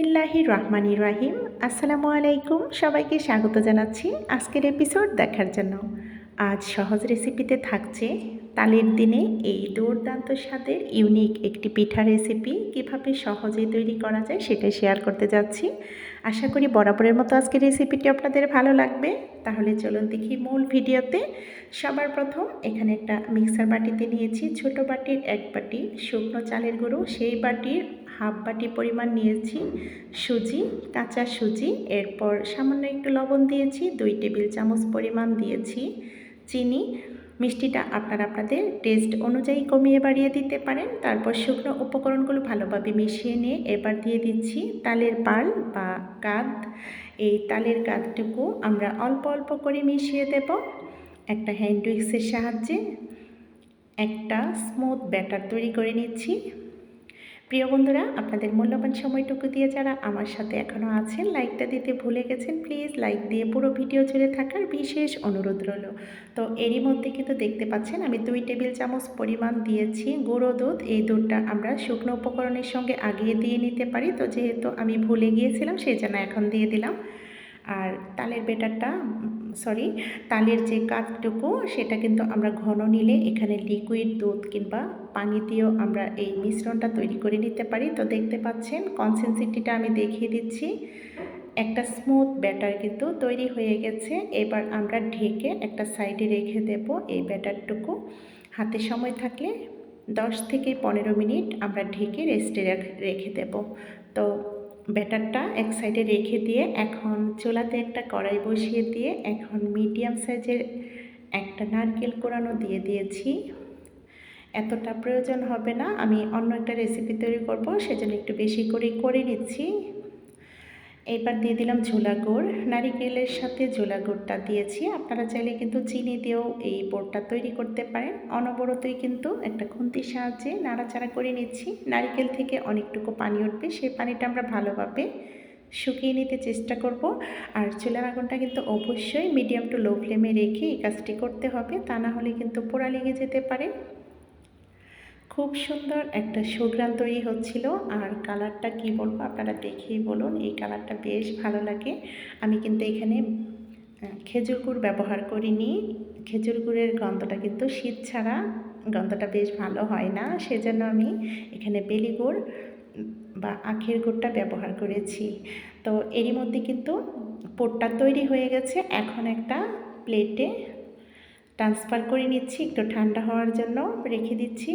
বিসমিল্লাহি রহমানি রাহিম। আসসালামু আলাইকুম। সবাইকে স্বাগত জানাচ্ছি আজকের এপিসোড দেখার জন্য। আজ সহজ রেসিপিতে থাকছে তালের দিনে এই দুর্দান্ত স্বাদের ইউনিক একটি পিঠা রেসিপি। কীভাবে সহজে তৈরি করা যায় সেটা শেয়ার করতে যাচ্ছি। আশা করি বরাবরের মতো আজকের রেসিপিটি আপনাদের ভালো লাগবে। তাহলে চলুন দেখি মূল ভিডিওতে। সবার প্রথম এখানে একটা মিক্সার বাটিতে নিয়েছি। ছোট বাটির এক বাটি শুকনো চালের গুঁড়ো, সেই বাটির হাফ বাটি পরিমাণ নিয়েছি, সুজি, কাঁচা সুজি, এরপর সামান্য একটু লবণ দিয়েছি, দুই টেবিল চামচ পরিমাণ দিয়েছি। চিনি, মিষ্টিটা আপনারা আপনাদের টেস্ট অনুযায়ী কমিয়ে বাড়িয়ে দিতে পারেন। তারপর শুকনো উপকরণগুলো ভালোভাবে মিশিয়ে নিয়ে এবার দিয়ে দিচ্ছি তালের পাল বা কাঁধ এই তালের কাঁধটুকু আমরা অল্প অল্প করে মিশিয়ে দেব একটা হ্যান্ড উইক্সের সাহায্যে। একটা স্মুথ ব্যাটার তৈরি করে নিচ্ছি। প্রিয় বন্ধুরা, আপনাদের মূল্যবান সময়টুকু দিয়ে যারা আমার সাথে এখনও আছেন, লাইকটা দিতে ভুলে গেছেন, প্লিজ লাইক দিয়ে পুরো ভিডিও জুড়ে থাকার বিশেষ অনুরোধ রইল। তো এরই মধ্যে কিন্তু দেখতে পাচ্ছেন, আমি দুই টেবিল চামচ পরিমাণ দিয়েছি গুঁড়ো দুধ। এই দুধটা আমরা শুকনো উপকরণের সঙ্গে আগিয়ে দিয়ে নিতে পারি। তো যেহেতু আমি ভুলে গিয়েছিলাম, সেই জন্য এখন দিয়ে দিলাম। আর তালের বেটারটা সরি তালের যে কাঠটুকু, সেটা কিন্তু আমরা ঘন নিলে এখানে লিকুইড দুধ কিংবা পানি দিয়েও আমরা এই মিশ্রণটা তৈরি করে নিতে পারি। তো দেখতে পাচ্ছেন কনসেন্সিটিটা আমি দেখিয়ে দিচ্ছি। একটা স্মুথ ব্যাটার কিন্তু তৈরি হয়ে গেছে। এবার আমরা ঢেকে একটা সাইডে রেখে দেব এই ব্যাটারটুকু। হাতে সময় থাকলে দশ থেকে পনেরো মিনিট আমরা ঢেকে রেস্টে রেখে দেব। তো ব্যাটারটা এক সাইডে রেখে দিয়ে এখন চোলাতে একটা কড়াই বসিয়ে দিয়ে এখন মিডিয়াম সাইজের একটা নারকেল কোরানো দিয়ে দিয়েছি। এতটা প্রয়োজন হবে না, আমি অন্য একটা রেসিপি তৈরি করব, সেজন্য একটু বেশি করে করে নিচ্ছি। এবার দিয়ে দিলাম ঝোলা গুড়। নারিকেলের সাথে ঝোলা গুড়টা দিয়েছি। আপনারা চাইলে কিন্তু চিনি দিয়েও এই বোর্ডটা তৈরি করতে পারেন। অনবরতই কিন্তু একটা খুন্তির সাহায্যে নাড়াচাড়া করে নিচ্ছি। নারিকেল থেকে অনেকটুকু পানি উঠবে। সেই পানিটা আমরা ভালোভাবে শুকিয়ে নিতে চেষ্টা করব। আর চুলার আগুনটা কিন্তু অবশ্যই মিডিয়াম টু লো ফ্লেমে রেখে এই কাজটি করতে হবে। তা না হলে কিন্তু পোড়া লেগে যেতে পারে। খুব সুন্দর একটা সুগ্রান তৈরি হচ্ছিল। আর কালারটা কি বলব আপনারা দেখেই বলুন, এই কালারটা বেশ ভালো লাগে। আমি কিন্তু এখানে খেজুর গুড় ব্যবহার করিনি। খেজুর গুড়ের গন্ধটা কিন্তু শীত ছাড়া গন্ধটা বেশ ভালো হয় না। সেজন্য আমি এখানে বেলি গুড় বা আখের গুড়টা ব্যবহার করেছি। তো এরই মধ্যে কিন্তু পোটটা তৈরি হয়ে গেছে। এখন একটা প্লেটে ট্রান্সফার করে নিচ্ছি। একটু ঠান্ডা হওয়ার জন্য রেখে দিচ্ছি।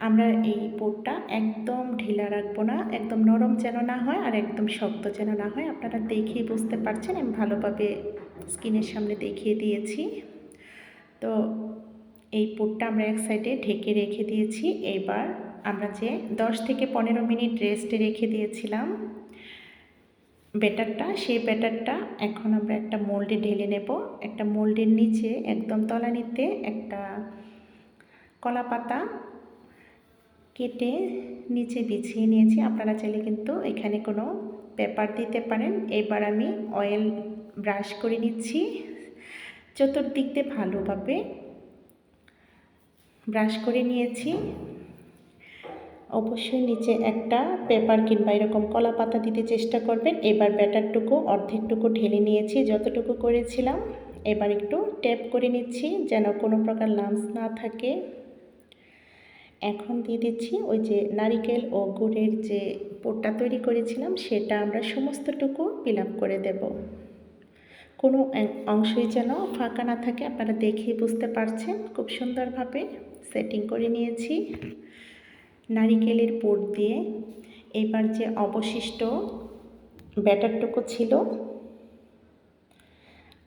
আমরা এই পোটটা একদম ঢিলা রাখব না, একদম নরম যেন না হয় আর একদম শক্ত যেন না হয়। আপনারা দেখেই বুঝতে পারছেন, আমি ভালোভাবে স্কিনের সামনে দেখিয়ে দিয়েছি। তো এই পোটটা আমরা এক সাইডে ঢেকে রেখে দিয়েছি। এবার আমরা যে দশ থেকে পনেরো মিনিট রেস্টে রেখে দিয়েছিলাম ব্যাটারটা, সেই ব্যাটারটা এখন আমরা একটা মোল্ডে ঢেলে নেব। একটা মোল্ডের নিচে একদম তলানিতে একটা কলা পাতা কেটে নিচে বিছিয়ে নিয়েছি। আপনারা চাইলে কিন্তু এখানে কোনো পেপার দিতে পারেন। এবার আমি অয়েল ব্রাশ করে নিচ্ছি। চতুর্দিক দিয়ে ভালোভাবে ব্রাশ করে নিয়েছি। অবশ্যই নিচে একটা পেপার কিংবা এরকম কলা পাতা দিতে চেষ্টা করবেন। এবার ব্যাটারটুকু, অর্ধেকটুকু ঢেলে নিয়েছি, যতটুকু করেছিলাম। এবার একটু ট্যাপ করে নিচ্ছি, যেন কোনো প্রকার লামস না থাকে। এখন দিয়ে দিচ্ছি ওই যে নারিকেল ও গুড়ের যে পোটটা তৈরি করেছিলাম, সেটা আমরা সমস্তটুকু ফিল করে দেব। কোনো অংশই যেন ফাঁকা না থাকে, আপনারা দেখেই বুঝতে পারছেন, খুব সুন্দরভাবে সেটিং করে নিয়েছি। নারিকেলের পোট দিয়ে এবার যে অবশিষ্ট ব্যাটারটুকু ছিল,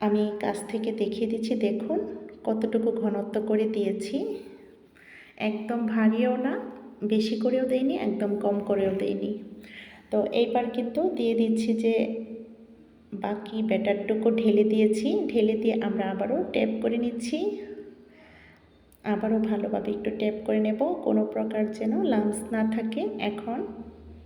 আমি কাছ থেকে দেখিয়ে দিচ্ছি, দেখুন কতটুকু ঘনত্ব করে দিয়েছি। একদম ভারীও না, বেশি করেও দেয়নি, একদম কম করেও দেয়নি। তো এইবার কিন্তু দিয়ে দিচ্ছি যে, বাকি ব্যাটারটুকু ঢেলে দিয়েছি, ঢেলে দিয়ে আমরা আবারও ট্যাপ করে নিচ্ছি। আবারও ভালোভাবে একটু ট্যাপ করে নেব, কোনো প্রকার যেন লাংস না থাকে এখন।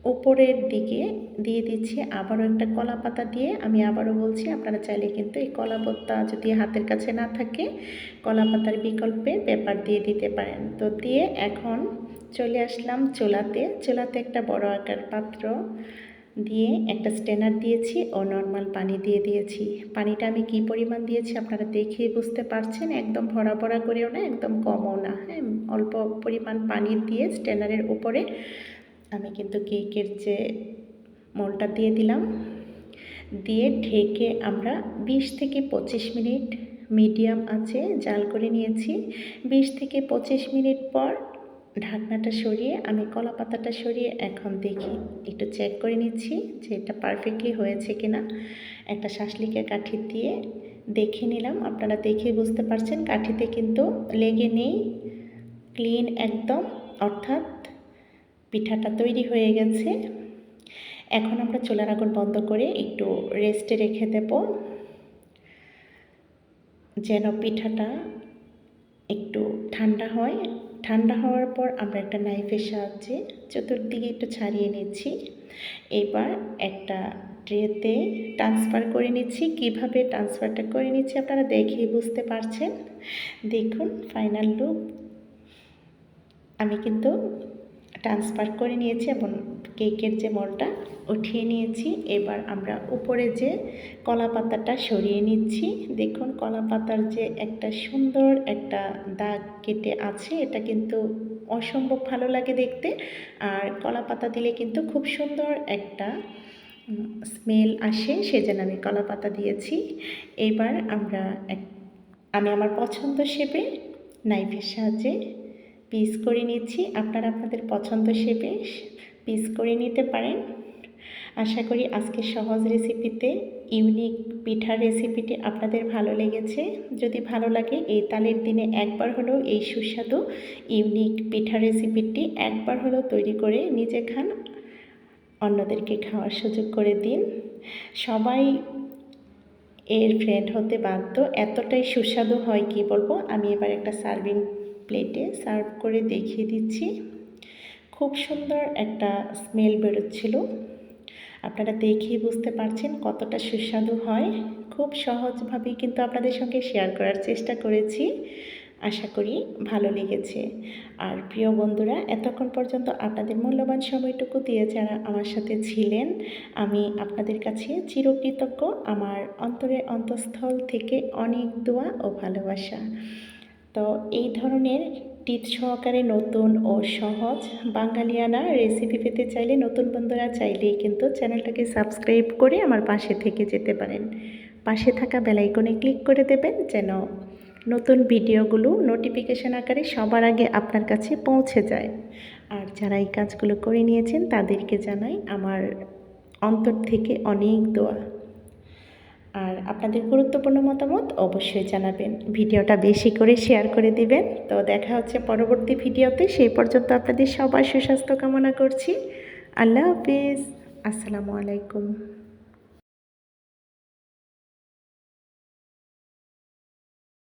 উপরের দিকে দিয়ে দিচ্ছি, আবারও একটা কলা পাতা দিয়ে। আমি আবারও বলছি, আপনারা চাইলে কিন্তু এই কলা পাতা যদি হাতের কাছে না থাকে, কলা পাতার বিকল্পে পেপার দিয়ে দিতে পারেন। তো দিয়ে এখন চলে আসলাম চোলাতে। চোলাতে একটা বড় আকার পাত্র দিয়ে একটা স্ট্যানার দিয়েছি ও নর্মাল পানি দিয়ে দিয়েছি। পানিটা আমি কি পরিমাণ দিয়েছি আপনারা দেখেই বুঝতে পারছেন, একদম ভরা ভরা করেও না, একদম কমও না। হ্যাঁ অল্প পরিমাণ পানি দিয়ে স্ট্যানারের উপরে আমি কিন্তু কেকের যে মলটা দিয়ে দিলাম, দিয়ে ঢেকে আমরা বিশ থেকে পঁচিশ মিনিট মিডিয়াম আছে জাল করে নিয়েছি। বিশ থেকে পঁচিশ মিনিট পর ঢাকনাটা সরিয়ে আমি কলা পাতাটা সরিয়ে এখন দেখি, একটু চেক করে নিচ্ছি যে এটা পারফেক্টলি হয়েছে কিনা। একটা শাসলিকের কাঠি দিয়ে দেখে নিলাম, আপনারা দেখে বুঝতে পারছেন কাঠিতে কিন্তু লেগে নেই ক্লিন একদম, অর্থাৎ পিঠাটা তৈরি হয়ে গেছে। এখন আমরা চুলার আগুন বন্ধ করে একটু রেস্টে রেখে দেব। যেন পিঠাটা একটু ঠান্ডা হয়। ঠান্ডা হওয়ার পর আমরা একটা নাইফের সাহায্যে চতুর্দিকে একটু ছাড়িয়ে নিচ্ছি। এবার একটা ট্রেতে ট্রান্সফার করে নিচ্ছি। কীভাবে ট্রান্সফারটা করে নিচ্ছি আপনারা দেখেই বুঝতে পারছেন। দেখুন ফাইনাল লুক আমি কিন্তু ট্রান্সফার করে নিয়েছি এবং কেকের যে মলটা উঠিয়ে নিয়েছি। এবার আমরা উপরে যে কলা পাতাটা সরিয়ে নিচ্ছি। দেখুন, কলা পাতার যে একটা সুন্দর একটা দাগ কেটে আছে, এটা কিন্তু অসম্ভব ভালো লাগে দেখতে। আর কলা পাতা দিলে কিন্তু খুব সুন্দর একটা স্মেল আসে, সেজন্য আমি কলা পাতা দিয়েছি। এবার আমরা আমি আমার পছন্দ শেপে নাইফের সাহায্যে পিস করে নিচ্ছি। আপনারা আপনাদের পছন্দ শেপে পিস করে নিতে পারেন। আশা করি আজকে সহজ রেসিপিতে, ইউনিক পিঠার রেসিপিটি আপনাদের ভালো লেগেছে। যদি ভালো লাগে, এই তালের দিনে একবার হলেও এই সুস্বাদু, ইউনিক পিঠা রেসিপিটি একবার হলেও তৈরি করে নিজে খান, অন্যদেরকে খাওয়ার সুযোগ করে দিন। সবাই এর ফ্রেন্ড হতে বাধ্য। এতটাই সুস্বাদু হয়, কি বলব? আমি এবার একটা সার্ভিং প্লেটে সার্ভ করে দেখিয়ে দিচ্ছি। খুব সুন্দর একটা স্মেল বেরোচ্ছিল। আপনারা দেখেই বুঝতে পারছেন কতটা সুস্বাদু হয়। খুব সহজভাবেই কিন্তু আপনাদের সঙ্গে শেয়ার করার চেষ্টা করেছি। আশা করি ভালো লেগেছে। আর প্রিয় বন্ধুরা, এতক্ষণ পর্যন্ত আপনাদের মূল্যবান সময়টুকু দিয়ে যারা আমার সাথে ছিলেন, আমি আপনাদের কাছে চিরকৃতজ্ঞ। আমার অন্তরের অন্তঃস্থল থেকে অনেক দোয়া ও ভালোবাসা। তো এই ধরনের টিপ সহকারে নতুন ও সহজ বাঙালিয়ানা রেসিপি পেতে চাইলে নতুন বন্ধুরা চাইলেই কিন্তু চ্যানেলটাকে সাবস্ক্রাইব করে আমার পাশে থেকে যেতে পারেন। পাশে থাকা বেলাইকনে ক্লিক করে দেবেন যেন নতুন ভিডিওগুলো নোটিফিকেশান আকারে সবার আগে আপনার কাছে পৌঁছে যায়। আর যারা এই কাজগুলো করে নিয়েছেন তাদেরকে জানাই আমার অন্তর থেকে অনেক দোয়া। আর আপনাদের গুরুত্বপূর্ণ মতামত অবশ্যই জানাবেন। ভিডিওটা বেশি করে শেয়ার করে দিবেন। তো দেখা হচ্ছে পরবর্তী ভিডিওতে। সেই পর্যন্ত আপনাদের সবার সুস্বাস্থ্য কামনা করছি। আল্লাহ হাফিজ। আসসালামু আলাইকুম।